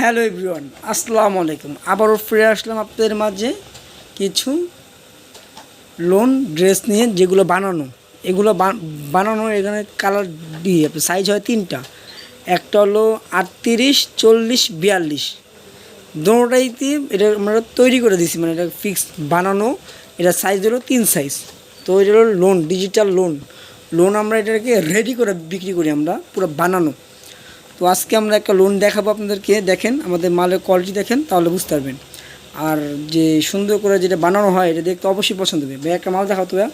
Hello everyone, আসসালামু আলাইকুম। আবারও ফিরে আসলাম আপনাদের মাঝে কিছু লোন ড্রেস নিয়ে যেগুলো বানানো। এগুলো বানানো এখানে কালার দিয়ে সাইজ হয় তিনটা। একটা হলো আটত্রিশ, চল্লিশ, বিয়াল্লিশ। দুটোটাইতে এটা আমরা তৈরি করে দিছি মানে এটা ফিক্স বানানো। এটা সাইজ হলো তিন সাইজ তো এটা হলো লোন ডিজিটাল লোন লোন আমরা এটাকে রেডি করে বিক্রি করি আমরা, পুরো বানানো। তো আজকে আমরা একটা লোন দেখাবো আপনাদেরকে। দেখেন, আমাদের মালের কোয়ালিটি দেখেন, তাহলে বুঝতে পারবেন। আর যে সুন্দর করে যেটা বানানো হয়, এটা দেখতে অবশ্যই পছন্দ হবে। ভাই, একটা মাল দেখাতো ভাইয়া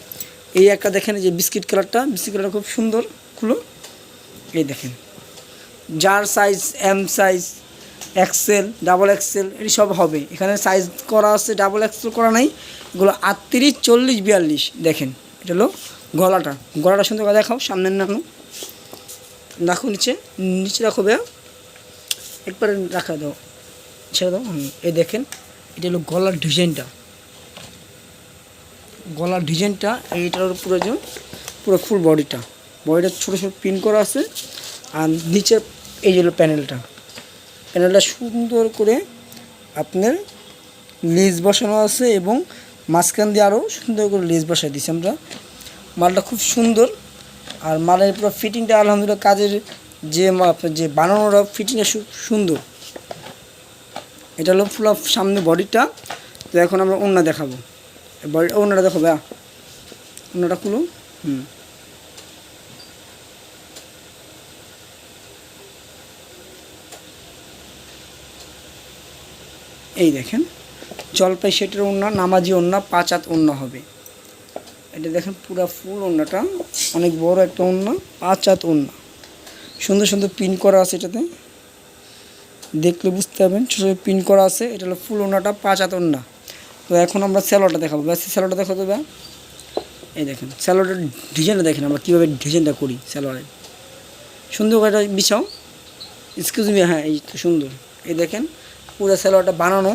এই একটা দেখেন যে বিস্কিট কালারটা বিস্কিট কালারটা খুব সুন্দর, খুলো। এই দেখেন। যার size M size XL double XL এটি সব হবে। এখানে সাইজ করা আছে ডাবল এক্সেল করা নাই। এগুলো আটত্রিশ, চল্লিশ, বিয়াল্লিশ। দেখেন, এটা হলো গলাটা। গলাটা সুন্দর দেখাও, সামনের নাকু রাখো নিচে নিচে রাখো ভাইয়া। একবারে রাখা দাও, ছেড়ে দাও। হুম, এই দেখেন, এটা হলো গলার ডিজাইনটা। গলার ডিজাইনটা, এইটার পুরো যে পুরো ফুল বডিটা বডিটা ছোটো ছোটো পিন করা আছে, আর নিচে এই যে হলো প্যানেলটা প্যানেলটা সুন্দর করে আপনার লেজ বসানো আছে এবং মাঝখান দিয়ে আরও সুন্দর করে লেজ বসাই দিছি আমরা। মালটা খুব সুন্দর। আর মালের পুরো ফিটিংটা আলহামদুলিল্লাহ কাজের যে যে বানানোটা ফিটিংটা সুন্দর। এটা হলো ফুল সামনে বডিটা তো এখন আমরা ওড়না দেখাবো। বডি ওড়নাটা দেখো ভাইয়া। ওড়নাটা খুলো হুম। এই দেখেন, জলপাই সেটের ওড়না, নামাজি ওড়না, পাঁচ হাত ওড়না হবে। এটা দেখেন পুরা ফুল ওড়নাটা। অনেক বড় একটা ওড়না পাঁচ হাত ওড়না। সুন্দর সুন্দর পিন করা আছে এটাতে। দেখলে বুঝতে পারবেন, ছোটো পিন করা আছে, এটা হলো ফুল ওড়নাটা পাঁচ হাত ওড়না। তো এখন আমরা স্যালোটা দেখাবো। ব্যাস স্যালোটা দেখো তো ব্যা এই দেখেন স্যালোটার ডিজাইনটা দেখেন আমরা, কীভাবে ডিজাইনটা করি স্যালোয়ারের সুন্দর করে বিছাও। এক্সকিউজ মি হ্যাঁ এই সুন্দর। এই দেখেন, পুরো স্যালোয়ারটা বানানো।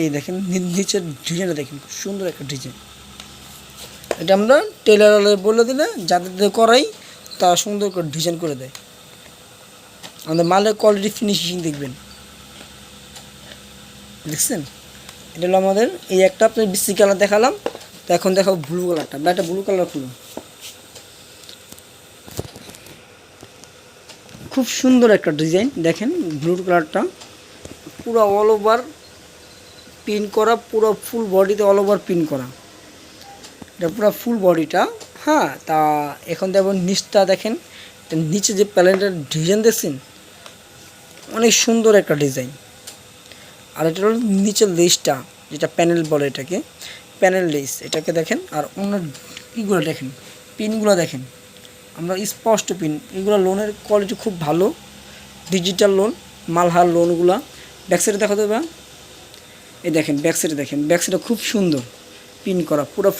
এই দেখেন নিচের ডিজাইনটা দেখেন, খুব সুন্দর একটা ডিজাইন। এটা আমরা টেলার বলে দিলে যাদের করাই তারা সুন্দর করে ডিজাইন করে দেয়। আমাদের মালের কোয়ালিটি ফিনিশিং দেখবেন। দেখছেন? এটা হলো আমাদের, এই একটা আপনার বিসি কালার দেখালাম, তো এখন দেখাবো ব্লু কালারটা বা একটা ব্লু কালার খুলুন। খুব সুন্দর একটা ডিজাইন দেখেন ব্লু কালারটা পুরো অল ওভার পিন করা, পুরো ফুল বডিতে অল ওভার পিন করা। এটা পুরো ফুল বডিটা হ্যাঁ তা এখন দেখুন নিচটা দেখেন নিচে যে প্যালেন্টের ডিজাইন দেখছেন, অনেক সুন্দর একটা ডিজাইন আর এটা হলো নিচের লেসটা যেটা প্যানেল বলে এটাকে প্যানেল লেস এটাকে দেখেন, আর অন্য ইগুলো দেখেন পিনগুলো দেখেন। আমরা স্পষ্ট পিন এগুলো লোনের কোয়ালিটি খুব ভালো ডিজিটাল লোন মালহার লোনগুলো ব্যাকসাইডে দেখা দেবে এই দেখেন ব্যাকসাইডে দেখেন ব্যাকসাইডে খুব সুন্দর পিন করা, পুরো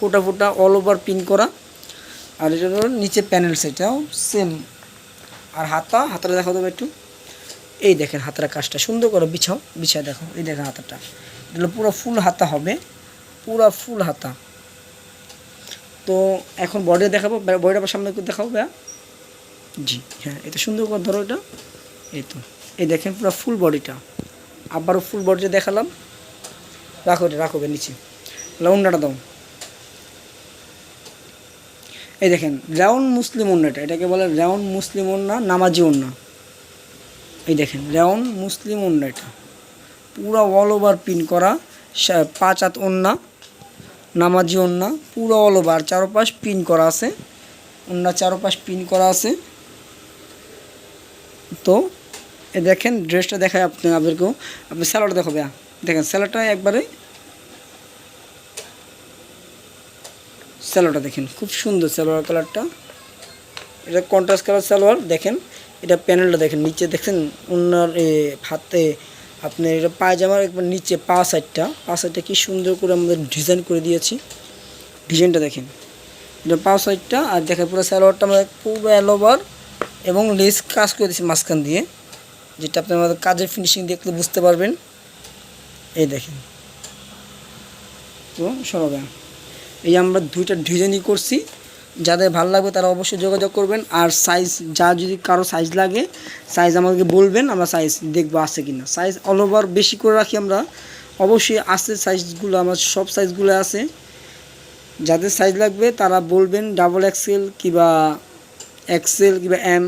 ফোটা ফোটা অল ওভার পিন করা। আর এটা নিচে প্যানেল সেটাও সেম আর হাতা, হাতাটা দেখা দেবে একটু। এই দেখেন হাতার কাজটা, সুন্দর করে বিছাও, বিছায় দেখো, এই দেখেন হাতাটা। এগুলো পুরো ফুল হাতা হবে, পুরো ফুল হাতা। তো এখন বডি দেখাবো বডিটা সামনে দেখাবো ভাইয়া। জি হ্যাঁ এটা সুন্দর করে ধরো এটা। এই তো, এই দেখেন পুরো ফুল বডিটা আবারও ফুল বডিটা দেখালাম। রাখো এটা, রাখো নিচে। লাউন্ডাটা দাও। এই দেখেন রাউন্ড মুসলিম ওন্নাটা এটাকে বলে রাউন্ড মুসলিম ওন্না, নামাজি ওন্না। এই দেখেন রাউন্ড মুসলিম ওন্না এটা। পুরো অল ওভার পিন করা পাঁচ হাত ওন্না, নামাজি ওন্না, পুরো অল ওভার চারোপাশ পিন করা আছে। ওন্না চারোপাশ পিন করা আছে। তো, এ দেখেন ড্রেসটা দেখায় আপনি আপনাদেরকেও। আপনি স্যালাড দেখো ভাইয়া। দেখেন স্যালাডটা একবারে স্যালোয়ারটা দেখেন, খুব সুন্দর সালোয়ার কালারটা। এটা কন্ট্রাস্ট কালার সালোয়ার, দেখেন, এটা প্যানেলটা দেখেন, নিচে দেখেন ওনার হাতে, আপনি এটা পায়জামার একবার নিচে পা সাইডটা পা সাইডটা কি সুন্দর করে আমাদের ডিজাইন করে দিয়েছি। ডিজাইনটা দেখেন, এটা পা সাইডটা আর দেখেন পুরো সালোয়ারটা আমাদের পুরো অ্যালোভার এবং লেস কাজ করে দিয়েছি মাঝখান দিয়ে, যেটা আপনি আমাদের কাজের ফিনিশিং দেখলে বুঝতে পারবেন। এই দেখেন। তো সবাই এই আমরা দুইটা ডিজাইনই করছি। যাদের ভালো লাগবে তারা অবশ্যই যোগাযোগ করবেন। আর সাইজ যা যদি কারও সাইজ লাগে সাইজ আমাদেরকে বলবেন, আমরা সাইজ দেখব আছে কি না সাইজ অল ওভার বেশি করে রাখি আমরা। অবশ্যই আছে সাইজগুলো আমার সব সাইজগুলো আছে। যাদের সাইজ লাগবে তারা বলবেন ডাবল এক্সেল কিবা এক্সেল কিবা এম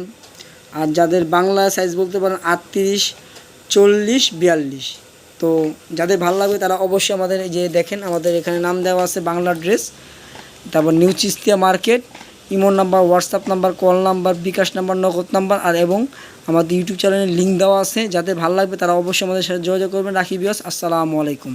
আর যাদের বাংলা সাইজ বলতে পারেন আটত্রিশ, চল্লিশ, বিয়াল্লিশ। তো যাদের ভালো লাগবে তারা অবশ্যই আমাদের এই যে দেখেন, আমাদের এখানে নাম দেওয়া আছে বাংলা ড্রেস তারপর new Chistia market, ইমোর number, WhatsApp number, call number, bKash number, Nagad number, আর এবং আমাদের ইউটিউব চ্যানেলের লিঙ্ক দেওয়া আছে। যাদের ভালো লাগবে তারা অবশ্যই আমাদের সাথে যোগাযোগ করবেন। রাখি বিয়স আসসালামু আলাইকুম।